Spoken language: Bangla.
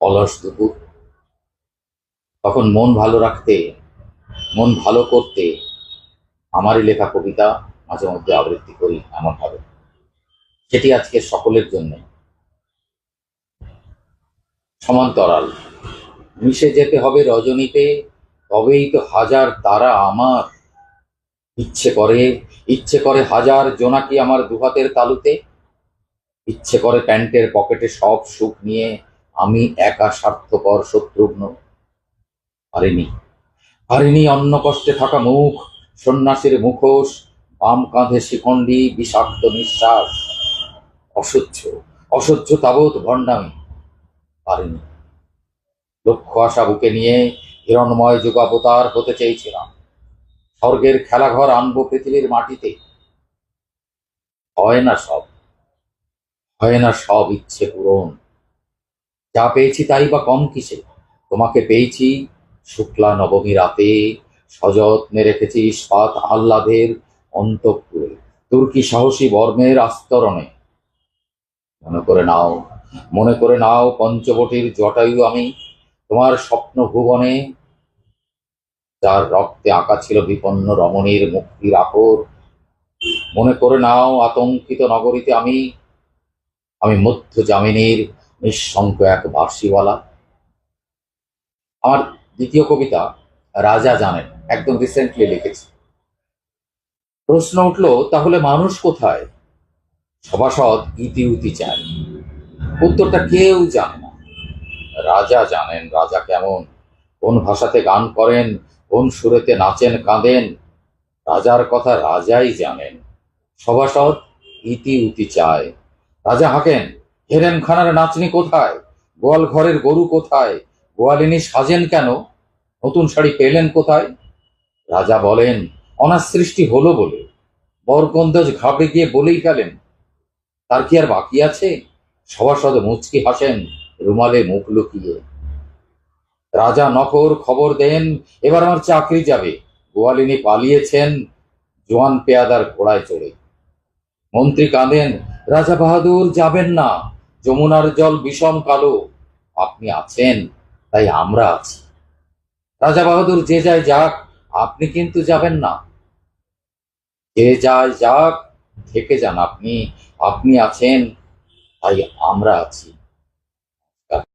অলস দুপুর। তখন মন ভালো রাখতে, মন ভালো করতে আমারই লেখা কবিতা মাঝে মধ্যে আবৃত্তি করি এমনভাবে। সেটি আজকে সকলের জন্য। সমান্তরাল। মিশে যেতে হবে রজনীতে, তবেই তো হাজার তারা আমার। ইচ্ছে করে ইচ্ছে করে হাজার জোনাকি আমার দুহাতের তালুতে। ইচ্ছে করে প্যান্টের পকেটে সব সুখ নিয়ে আমি একা স্বার্থপর, শত্রুঘ্ন পারিনি। পারিনি অন্য কষ্টে থাকা মুখ, সন্ন্যাসীর মুখোশ, বাম কাঁধে শিখণ্ডী, বিষাক্ত নিঃশ্বাস। অসহ্য অসহ্য তাবৎ ভণ্ডামি পারিনি। লক্ষ্য আশা বুকে নিয়ে হিরণময় যুগাবতার হতে চেয়েছিলাম। স্বর্গের খেলাঘর আনব পৃথিবীর মাটিতে। হয় না সব, হয় না সব ইচ্ছে পূরণ। যা পেয়েছি তাই বা কম কিসে? তোমাকে পেয়েছি শুক্লা নবমী রাতে সযত্নে রেখেছি সাত আহ্লাদের অন্তঃপুরে। তুর্কি সাহসী বর্মের আস্তরণে। মনে করে নাও, মনে করে নাও পঞ্চবটির জটায়ু আমি তোমার স্বপ্ন ভুবনে যার রক্তে আঁকা ছিল বিপন্ন রমণীর মুক্তির আকর। মনে করে নাও আতঙ্কিত নগরীতে আমি আমি মধ্য জামিনীর নিঃসঙ্ক এক বার্ষিওয়ালা আমার দ্বিতীয় কবিতা, রাজা জানেন, একদম রিসেন্টলি লিখেছি। প্রশ্ন উঠল, তাহলে মানুষ কোথায়? সভাসদ ইতি উতি চায়। উত্তরটা কেউ জানে না। রাজা জানেন, রাজা কেমন? কোন ভাষাতে গান করেন? কোন সুরেতে নাচেন, কাঁদেন? রাজার কথা রাজাই জানেন। সভাসদ ইতি উতি চায়। রাজা হাঁকেন হেরেন খানার নাচনি কোথায়? গোয়াল ঘরের গরু কোথায়? গোয়ালিনী সাজেন কেন? নতুন শাড়ি পেলেন কোথায়? রাজা বলেন, অনার সৃষ্টি হলো বলে। বরকন্দাজ ঘাবড়ে গিয়ে বলেই ফেলেন, তার কি আর বাকি আছে? সভাসদ মুচকি হাসেন, রুমালে মুখ লুকিয়ে। রাজা নকর খবর দেন, এবার আমার চাকরি যাবে। গোয়ালিনী পালিয়েছেন জোয়ান পেয়াদার ঘোড়ায় চড়ে। মন্ত্রী কাঁদেন, রাজা বাহাদুর যাবেন না। যমুনার জল বিষম কালো। আপনি আছেন, তাই আমরা আছি। রাজা বাহাদুর, যে যায় যাক, আপনি কিন্তু যাবেন না। যে যায় যাক থেকে যান আপনি। আপনি আছেন, তাই আমরা আছি।